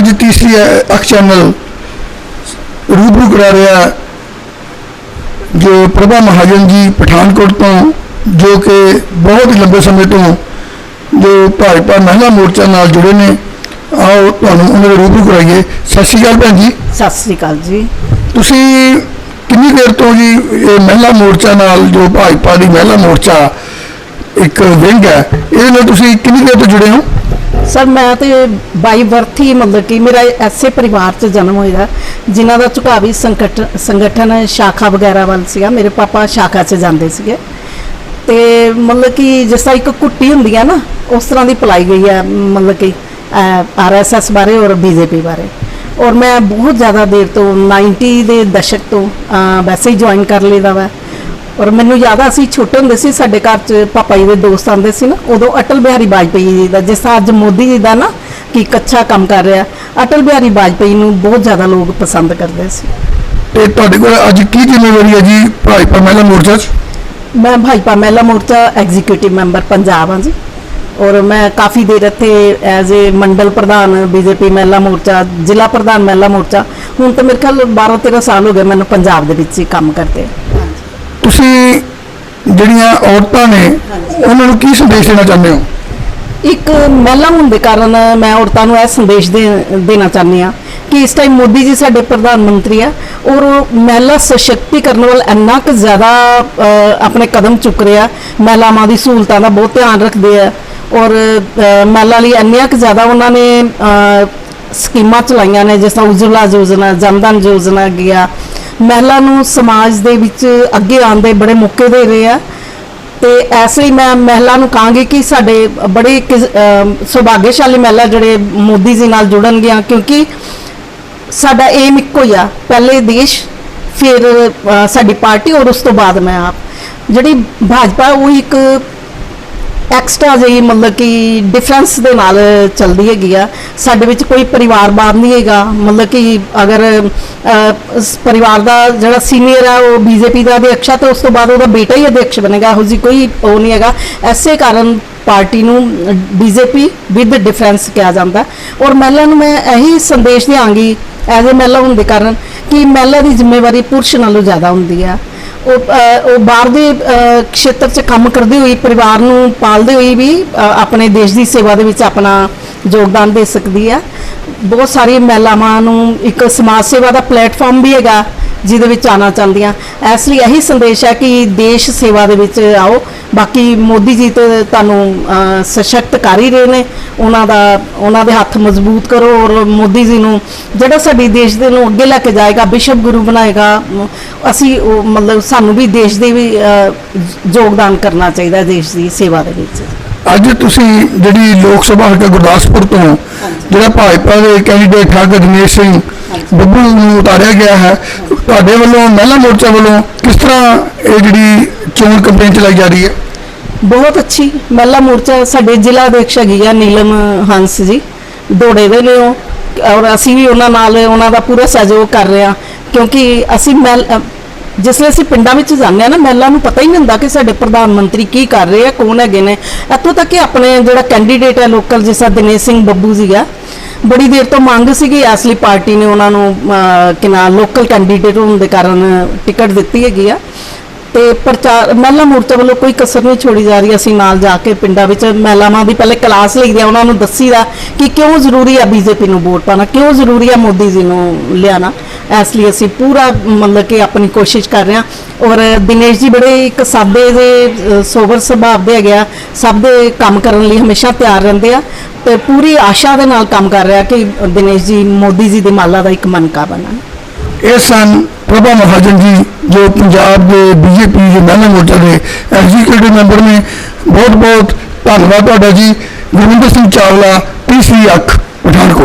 ਅੱਜ ਤੀਸਰੀ ਅੱਖ ਚੈਨਲ। ਰੂਬਰੂ ਕਰਾ ਰਿਹਾ ਜੋ ਪ੍ਰਭਾ ਮਹਾਜਨ ਜੀ ਪਠਾਨਕੋਟ ਤੋਂ ਜੋ ਕਿ ਬਹੁਤ ਲੰਬੇ ਸਮੇਂ ਤੋਂ ਜੋ ਭਾਜਪਾ ਮਹਿਲਾ ਮੋਰਚਾ ਨਾਲ ਜੁੜੇ ਨੇ। ਆਓ ਤੁਹਾਨੂੰ ਉਹਨਾਂ ਦੇ ਰੂਬਰੂ ਕਰਾਈਏ। ਸਤਿ ਸ਼੍ਰੀ ਅਕਾਲ ਭੈਣ ਜੀ। ਸਤਿ ਸ੍ਰੀ ਅਕਾਲ ਜੀ। ਤੁਸੀਂ ਕਿੰਨੀ ਦੇਰ ਤੋਂ ਜੀ ਇਹ ਮਹਿਲਾ ਮੋਰਚਾ ਨਾਲ ਜੋ ਭਾਜਪਾ ਦੀ ਮਹਿਲਾ ਮੋਰਚਾ ਇੱਕ ਵਿੰਗ ਹੈ ਇਹਦੇ ਨਾਲ ਤੁਸੀਂ ਕਿੰਨੀ ਦੇਰ ਤੋਂ ਜੁੜੇ ਹੋ? ਸਰ, ਮੈਂ ਤੇ ਬਾਈ ਬਰਥ ਹੀ ਮਤਲਬ ਕਿ ਮੇਰਾ ਐਸੇ ਪਰਿਵਾਰ 'ਚ ਜਨਮ ਹੋਇਆ, ਜਿਨ੍ਹਾਂ ਦਾ ਝੁਕਾਵੀ ਸੰਗਠਨ ਸੰਗਠਨ ਸ਼ਾਖਾ ਵਗੈਰਾ ਵੱਲ ਸੀਗਾ, ਮੇਰੇ ਪਾਪਾ ਸ਼ਾਖਾ 'ਚ ਜਾਂਦੇ ਸੀਗੇ। ਤੇ ਮਤਲਬ ਕਿ ਜਿਸ ਤਰ੍ਹਾਂ ਇੱਕ ਕੁੱਟੀ ਹੁੰਦੀ ਹੈ ਨਾ, ਉਸ ਤਰ੍ਹਾਂ ਦੀ ਪਲਾਈ ਗਈ ਹੈ ਮਤਲਬ ਕਿ ਆਰਐਸਐਸ ਬਾਰੇ ਔਰ ਬੀਜੇਪੀ ਬਾਰੇ। ਔਰ ਮੈਂ ਬਹੁਤ ਜ਼ਿਆਦਾ ਦੇਰ ਤੋਂ 90 ਦੇ ਦਸ਼ਕ ਤੋਂ ਵੈਸੇ ਹੀ ਜੁਆਇਨ ਕਰ ਲਈਦਾ ਵਾ। ਔਰ ਮੈਨੂੰ ਯਾਦ ਆ ਅਸੀਂ ਛੋਟੇ ਹੁੰਦੇ ਸੀ ਸਾਡੇ ਘਰ 'ਚ ਪਾਪਾ ਜੀ ਦੇ ਦੋਸਤ ਆਉਂਦੇ ਸੀ ਨਾ ਉਦੋਂ ਅਟਲ ਬਿਹਾਰੀ ਵਾਜਪੇਈ ਜੀ ਦਾ ਜਿਸ ਤਰ੍ਹਾਂ ਅੱਜ ਮੋਦੀ ਜੀ ਦਾ ਨਾ ਕਿ ਕੱਚਾ ਕੰਮ ਕਰ ਰਿਹਾ ਅਟਲ ਬਿਹਾਰੀ ਵਾਜਪੇਈ ਨੂੰ ਬਹੁਤ ਜ਼ਿਆਦਾ ਲੋਕ ਪਸੰਦ ਕਰਦੇ ਸੀ। ਤੇ ਤੁਹਾਡੇ ਕੋਲ ਅੱਜ ਕੀ ਜ਼ਿੰਮੇਵਾਰੀ ਹੈ ਜੀ ਭਾਜਪਾ ਮਹਿਲਾ ਮੋਰਚਾ 'ਚ? ਮੈਂ ਭਾਜਪਾ ਮਹਿਲਾ ਮੋਰਚਾ ਐਗਜ਼ੀਕਿਊਟਿਵ ਮੈਂਬਰ ਪੰਜਾਬ ਹਾਂ ਜੀ। ਔਰ ਮੈਂ ਕਾਫੀ ਦੇਰ ਇੱਥੇ ਐਜ਼ ਏ ਮੰਡਲ ਪ੍ਰਧਾਨ ਬੀਜੇਪੀ ਮਹਿਲਾ ਮੋਰਚਾ ਜ਼ਿਲ੍ਹਾ ਪ੍ਰਧਾਨ ਮਹਿਲਾ ਮੋਰਚਾ ਹੁਣ ਤਾਂ ਮੇਰੇ ਖਿਆਲ 12 13 ਸਾਲ ਹੋ ਗਏ ਮੈਨੂੰ ਪੰਜਾਬ ਦੇ ਵਿੱਚ ਹੀ ਕੰਮ ਕਰਦੇ। ਤੁਸੀਂ ਜਿਹੜੀਆਂ ਔਰਤਾਂ ਨੇ ਉਹਨਾਂ ਨੂੰ ਕੀ ਸੰਦੇਸ਼ ਦੇਣਾ ਚਾਹੁੰਦੇ ਹੋ? ਇੱਕ ਮਹਿਲਾ ਹੋਣ ਦੇ ਕਾਰਨ ਮੈਂ ਔਰਤਾਂ ਨੂੰ ਇਹ ਸੰਦੇਸ਼ ਦੇ- ਦੇਣਾ ਚਾਹੁੰਦੀ ਆ ਕਿ ਇਸ ਟਾਈਮ ਮੋਦੀ ਜੀ ਸਾਡੇ ਪ੍ਰਧਾਨ ਮੰਤਰੀ ਆ ਔਰ ਉਹ ਮਹਿਲਾ ਸਸ਼ਕਤੀਕਰਨ ਵੱਲ ਇੰਨਾ ਕੁ ਜ਼ਿਆਦਾ ਆਪਣੇ ਕਦਮ ਚੁੱਕ ਰਿਹਾ ਮਹਿਲਾਵਾਂ ਦੀ ਸਹੂਲਤਾਂ ਦਾ ਬਹੁਤ ਧਿਆਨ ਰੱਖਦੇ ਆ ਔਰ ਮਹਿਲਾ ਲਈ ਇੰਨੀਆਂ ਕੁ ਜ਼ਿਆਦਾ ਉਹਨਾਂ ਨੇ ਸਕੀਮਾਂ ਚਲਾਈਆਂ ਨੇ ਜਿਸ ਤਰ੍ਹਾਂ ਉਜਵਲਾ ਯੋਜਨਾ ਜਨਧਨ ਯੋਜਨਾ ਗਿਆ ਮਹਿਲਾ ਨੂੰ ਸਮਾਜ ਦੇ ਵਿੱਚ ਅੱਗੇ ਆਉਣ ਦੇ ਬੜੇ ਮੌਕੇ ਦੇ ਰਹੇ ਆ। ਤੇ ਇਸ ਲਈ ਮੈਂ ਮਹਿਲਾ ਨੂੰ ਕਹਾਂਗੀ ਕਿ ਸਾਡੇ ਬੜੇ ਕਿਸ- ਅਮ ਸੁਭਾਗਿਆਸ਼ਾਲੀ ਮਹਿਲਾ ਜਿਹੜੇ ਮੋਦੀ ਜੀ ਨਾਲ ਜੁੜਨਗੀਆਂ, ਕਿਉਂਕਿ ਸਾਡਾ ਏਮ ਇੱਕੋ ਹੀ ਆ, ਪਹਿਲੇ ਦੇਸ਼, ਫਿਰ ਸਾਡੀ ਪਾਰਟੀ ਔਰ ਉਸ ਤੋਂ ਬਾਅਦ ਮੈਂ ਆਪ। ਜਿਹੜੀ ਭਾਜਪਾ, ਉਹ ਇੱਕ ਐਕਸਟਰਾ ਜਿਹੀ ਮਤਲਬ ਕਿ ਡਿਫਰੈਂਸ ਦੇ ਨਾਲ ਚੱਲਦੀ ਹੈਗੀ ਆ। ਸਾਡੇ ਵਿੱਚ ਕੋਈ ਪਰਿਵਾਰਵਾਦ ਨਹੀਂ ਹੈਗਾ। ਮਤਲਬ ਕਿ ਅਗਰ ਅਹ, ਇਸ ਪਰਿਵਾਰ ਦਾ ਜਿਹੜਾ ਸੀਨੀਅਰ ਆ ਉਹ ਬੀਜੇਪੀ ਦਾ ਅਧਿਕਸ਼ ਆ ਤੇ ਉਸ ਤੋਂ ਬਾਅਦ ਉਹਦਾ ਬੇਟਾ ਹੀ ਅਧਿਕਸ਼ ਬਣੇਗਾ। ਇਹੋ ਜਿਹੀ ਕੋਈ ਉਹ ਨਹੀਂ ਹੈਗਾ। ਐਸੇ ਕਾਰਨ ਪਾਰਟੀ ਨੂੰ ਬੀਜੇਪੀ ਵਿਦ ਡਿਫਰੈਂਸ ਕਿਹਾ ਜਾਂਦਾ। ਔਰ ਮਹਿਲਾ ਨੂੰ ਮੈਂ ਇਹੀ ਸੰਦੇਸ਼ ਦਿਆਂਗੀ ਐਜ਼ ਅ ਮਹਿਲਾ ਹੋਣ ਦੇ ਕਾਰਨ ਕਿ ਮਹਿਲਾ ਦੀ ਜ਼ਿੰਮੇਵਾਰੀ ਪੁਰਸ਼ ਨਾਲੋਂ ਜ਼ਿਆਦਾ ਹੁੰਦੀ ਆ। ਉਹ ਉਹ ਬਾਹਰ ਦੇ ਖੇਤਰ 'ਚ ਕੰਮ ਕਰਦੇ ਹੋਏ ਪਰਿਵਾਰ ਨੂੰ ਪਾਲਦੇ ਹੋਏ ਵੀ ਆਪਣੇ ਦੇਸ਼ ਦੀ ਸੇਵਾ ਦੇ ਵਿੱਚ ਆਪਣਾ ਯੋਗਦਾਨ ਦੇ ਸਕਦੀ ਆ। ਬਹੁਤ ਸਾਰੀਆਂ ਮਹਿਲਾਵਾਂ ਨੂੰ ਇੱਕ ਸਮਾਜ ਸੇਵਾ ਦਾ ਪਲੇਟਫਾਰਮ ਵੀ ਹੈਗਾ। ਜਿਹਦੇ ਵਿੱਚ ਆਉਣਾ ਚਾਹੁੰਦੀਆਂ। ਇਸ ਲਈ ਇਹੀ ਸੰਦੇਸ਼ ਹੈ ਕਿ ਦੇਸ਼ ਸੇਵਾ ਦੇ ਵਿੱਚ ਆਓ। ਬਾਕੀ ਮੋਦੀ ਜੀ ਤੇ ਤੁਹਾਨੂੰ ਸਸ਼ਕਤ ਕਰ ਹੀ ਰਹੇ ਨੇ। ਉਹਨਾਂ ਦਾ, ਉਹਨਾਂ ਦੇ ਹੱਥ ਮਜ਼ਬੂਤ ਕਰੋ ਔਰ ਮੋਦੀ ਜੀ ਨੂੰ, ਜਿਹੜਾ ਸਾਡੇ ਦੇਸ਼ ਦੇ ਨੂੰ ਅੱਗੇ ਲੈ ਕੇ ਜਾਏਗਾ ਵਿਸ਼ਵ ਗੁਰੂ ਬਣਾਏਗਾ ਅਸੀਂ ਉਹ ਮਤਲਬ ਸਾਨੂੰ ਵੀ ਦੇਸ਼ ਦੇ ਵੀ ਯੋਗਦਾਨ ਕਰਨਾ ਚਾਹੀਦਾ ਦੇਸ਼ ਦੀ ਸੇਵਾ ਦੇ ਵਿੱਚ। ਅੱਜ ਤੁਸੀਂ ਜਿਹੜੀ ਲੋਕ ਸਭਾ ਹਲਕਾ ਗੁਰਦਾਸਪੁਰ ਤੋਂ, ਜਿਹੜਾ ਭਾਜਪਾ ਦੇ ਕੈਂਡੀਡੇਟ ਠਾਕੁਰ ਦਿਨੇਸ਼ ਸਿੰਘ ਬੱਬੂ ਨੂੰ ਉਤਾਰਿਆ ਗਿਆ ਹੈ। ਤੁਹਾਡੇ ਵੱਲੋਂ, ਮਹਿਲਾ ਮੋਰਚਾ ਵੱਲੋਂ ਕਿਸ ਤਰ੍ਹਾਂ ਇਹ ਜਿਹੜੀ ਚੋਣ ਕੰਪੇਨ ਚਲਾਈ ਜਾ ਰਹੀ ਹੈ? ਬਹੁਤ ਅੱਛੀ। ਮਹਿਲਾ ਮੋਰਚਾ ਸਾਡੇ ਜ਼ਿਲ੍ਹਾ ਅਧਿਕਸ਼ ਹੈਗੀ ਆ, ਨੀਲਮ ਹੰਸ ਜੀ। ਦੋੜੇ ਦੇ ਨੇ ਉਹ। ਔਰ ਅਸੀਂ ਵੀ ਉਹਨਾਂ ਨਾਲ, ਉਹਨਾਂ ਦਾ ਪੂਰਾ ਸਹਿਯੋਗ ਕਰ ਰਹੇ ਹਾਂ। ਕਿਉਂਕਿ ਅਸੀਂ ਮਹਿਲ ਜਿਸ ਲਈ ਅਸੀਂ ਪਿੰਡਾਂ ਵਿੱਚ ਜਾਂਦੇ ਆ ਨਾ, ਮਹਿਲਾ ਨੂੰ ਪਤਾ ਹੀ ਨਹੀਂ ਹੁੰਦਾ ਕਿ ਸਾਡੇ ਪ੍ਰਧਾਨ ਮੰਤਰੀ ਕੀ ਕਰ ਰਹੇ ਆ, ਕੌਣ ਹੈਗੇ ਨੇ। ਇੱਥੋਂ ਤੱਕ ਕਿ ਆਪਣੇ ਜਿਹੜਾ ਕੈਂਡੀਡੇਟ ਹੈ ਲੋਕਲ ਜਿਸ ਦਿਨੇਸ਼ ਸਿੰਘ ਬੱਬੂ ਸੀਗਾ ਬੜੀ ਦੇਰ ਤੋਂ ਮੰਗ ਸੀਗੀ ਇਸ ਲਈ ਪਾਰਟੀ ਨੇ ਉਹਨਾਂ ਨੂੰ ਅ, ਕਿ ਨਾ ਲੋਕਲ ਕੈਂਡੀਡੇਟ ਹੋਣ ਦੇ ਕਾਰਨ ਟਿਕਟ ਦਿੱਤੀ ਹੈਗੀ ਆ। ਤੇ ਪ੍ਰਚਾਰ ਮਹਿਲਾ ਮੋਰਚਾ ਵੱਲੋਂ ਕੋਈ ਕਸਰ ਨਹੀਂ ਛੋੜੀ ਜਾ ਰਹੀ ਅਸੀਂ ਨਾਲ ਜਾ ਕੇ ਪਿੰਡਾਂ ਵਿੱਚ ਮਹਿਲਾਵਾਂ ਦੀ ਪਹਿਲੇ ਕਲਾਸ ਲਈਦੀ ਆ ਉਹਨਾਂ ਨੂੰ ਦੱਸੀਦਾ ਕਿ ਕਿਉਂ ਜ਼ਰੂਰੀ ਆ ਬੀਜੇਪੀ ਨੂੰ ਵੋਟ ਪਾਣਾ ਕਿਉਂ ਜ਼ਰੂਰੀ ਆ ਮੋਦੀ ਜੀ ਨੂੰ ਲਿਆਣਾ। ਇਸ ਲਈ ਅਸੀਂ ਪੂਰਾ ਮਤਲਬ ਕਿ ਆਪਣੀ ਕੋਸ਼ਿਸ਼ ਕਰ ਰਹੇ ਹਾਂ। ਔਰ ਦਿਨੇਸ਼ ਜੀ ਬੜੇ ਇੱਕ ਸਾਦੇ ਦੇ ਅ, ਸੋਬਰ ਸੁਭਾਅ ਦੇ ਹੈਗੇ ਆ ਸਭ ਦੇ ਕੰਮ ਕਰਨ ਲਈ ਹਮੇਸ਼ਾ ਤਿਆਰ ਰਹਿੰਦੇ ਆ। ਤੇ ਪੂਰੀ ਆਸ਼ਾ ਦੇ ਨਾਲ ਕੰਮ ਕਰ ਰਿਹਾ ਕਿ ਦਿਨੇਸ਼ ਜੀ, ਮੋਦੀ ਜੀ ਦੀ ਮਾਲਾ ਦਾ ਇੱਕ ਮਨਕਾ ਬਣਨ। ਇਹ ਸਨ ਪ੍ਰਭਾ ਮਹਾਜਨ ਜੀ, ਜੋ ਪੰਜਾਬ ਦੇ ਬੀਜੇਪੀ ਦੇ ਮਹਿਲਾ ਮੋਰਚਾ ਦੇ ਐਗਜ਼ੀਕਿਊਟਿਵ ਮੈਂਬਰ ਨੇ। ਬਹੁਤ ਬਹੁਤ ਧੰਨਵਾਦ ਤੁਹਾਡਾ ਜੀ। ਗੁਰਵਿੰਦਰ ਸਿੰਘ ਚਾਵਲਾ ਤੀਸਰੀ ਅੱਖ ਪਠਾਨਕੋਟ।